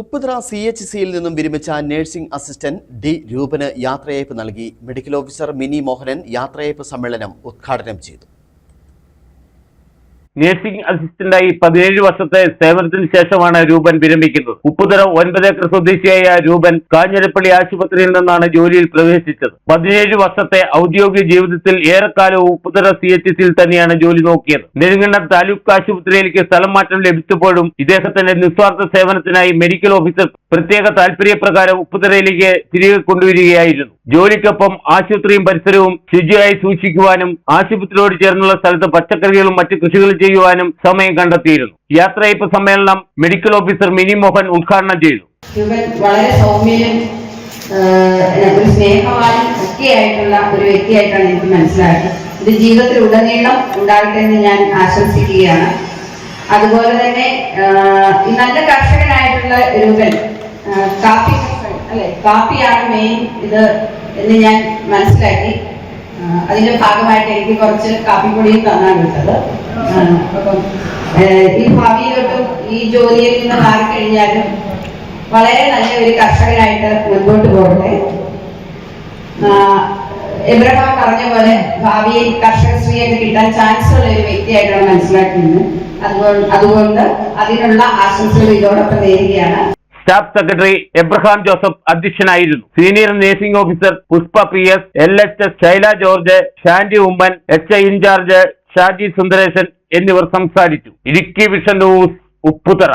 Upputhara C H സിയിൽ നിന്നും വിരമിച്ച നഴ്സിംഗ് അസിസ്റ്റന്റ് ഡി രൂപന് യാത്രയയപ്പ് നൽകി മെഡിക്കൽ ഓഫീസർ മിനി മോഹനൻ യാത്രയയപ്പ് സമ്മേളനം ഉദ്ഘാടനം ചെയ്തു. നഴ്സിംഗ് അസിസ്റ്റന്റായി പതിനേഴ് വർഷത്തെ സേവനത്തിന് ശേഷമാണ് രൂപൻ വിരമിക്കുന്നത്. ഉപ്പുതര ഒൻപത് ഏക്കർ സ്വദേശിയായ രൂപൻ കാഞ്ഞിരപ്പള്ളി ആശുപത്രിയിൽ നിന്നാണ് ജോലിയിൽ പ്രവേശിച്ചത്. പതിനേഴ് വർഷത്തെ ഔദ്യോഗിക ജീവിതത്തിൽ ഏറെക്കാലവും ഉപ്പുതര സി എച്ച് സിയിൽ തന്നെയാണ് ജോലി നോക്കിയത്. നെടുങ്കണ്ടം താലൂക്ക് ആശുപത്രിയിലേക്ക് സ്ഥലം മാറ്റം ലഭിച്ചപ്പോഴും ഇദ്ദേഹത്തിന്റെ നിസ്വാർത്ഥ സേവനത്തിനായി മെഡിക്കൽ ഓഫീസർ പ്രത്യേക താൽപര്യപ്രകാരം ഉപ്പുതരയിലേക്ക് തിരികെ കൊണ്ടുവരികയായിരുന്നു. ജോലിക്കൊപ്പം ആശുപത്രിയും പരിസരവും ശുചിയായി സൂക്ഷിക്കുവാനും ആശുപത്രിയോട് ചേർന്നുള്ള സ്ഥലത്ത് പച്ചക്കറികളും മറ്റ് കൃഷികളും ചെയ്യുവാനും സമയം കണ്ടെത്തിയിരുന്നു. യാത്രയപ്പ് സമ്മേളനം മെഡിക്കൽ ഓഫീസർ മിനി മോഹൻ ഉദ്ഘാടനം ചെയ്തു. വളരെ സൗമ്യനും ഒരു സ്നേഹവാനും ഒക്കെ ഒരു വ്യക്തിയായിട്ടാണ് എനിക്ക് മനസ്സിലായത്. ഇത് ജീവിതത്തിൽ ഉടനീളം ഉണ്ടാകട്ടെ എന്ന് ഞാൻ ആശംസിക്കുകയാണ്. അതുപോലെ തന്നെ നല്ല കർഷകനായിട്ടുള്ള രൂപൻ കാപ്പി അല്ലെ കാപ്പിയാണ് മെയിൻ ഇത് എന്ന് ഞാൻ മനസ്സിലാക്കി. അതിന്റെ ഭാഗമായിട്ട് എനിക്ക് കുറച്ച് കാപ്പിപ്പൊടിയും തന്നാണ് വിട്ടത് ഈ ഭാവിയിലോട്ടും ഈ ജോലിയിൽ നിന്ന് മാറിക്കഴിഞ്ഞാലും വളരെ നല്ല ഒരു കർഷകനായിട്ട് മുൻപോട്ട് പോകട്ടെ. എബ്രഹാം പറഞ്ഞ പോലെ ഭാവിയിൽ കർഷക സ്ത്രീയൊക്കെ കിട്ടാൻ ചാൻസ് ഉള്ള ഒരു വ്യക്തിയായിട്ടാണ് മനസ്സിലാക്കുന്നത്. അതുകൊണ്ട് അതുകൊണ്ട് അതിനുള്ള ആശംസകൾ ഇതോടൊപ്പം നേരുകയാണ്. സ്റ്റാഫ് സെക്രട്ടറി എബ്രഹാം ജോസഫ് അധ്യക്ഷനായിരുന്നു. Senior nursing officer Pushpa P S L H S Shaila George Shandy Oommen H I incharge Shaji Sundaresan എന്നിവർ സംസാരിച്ചു. Idukki vision news Upputhara.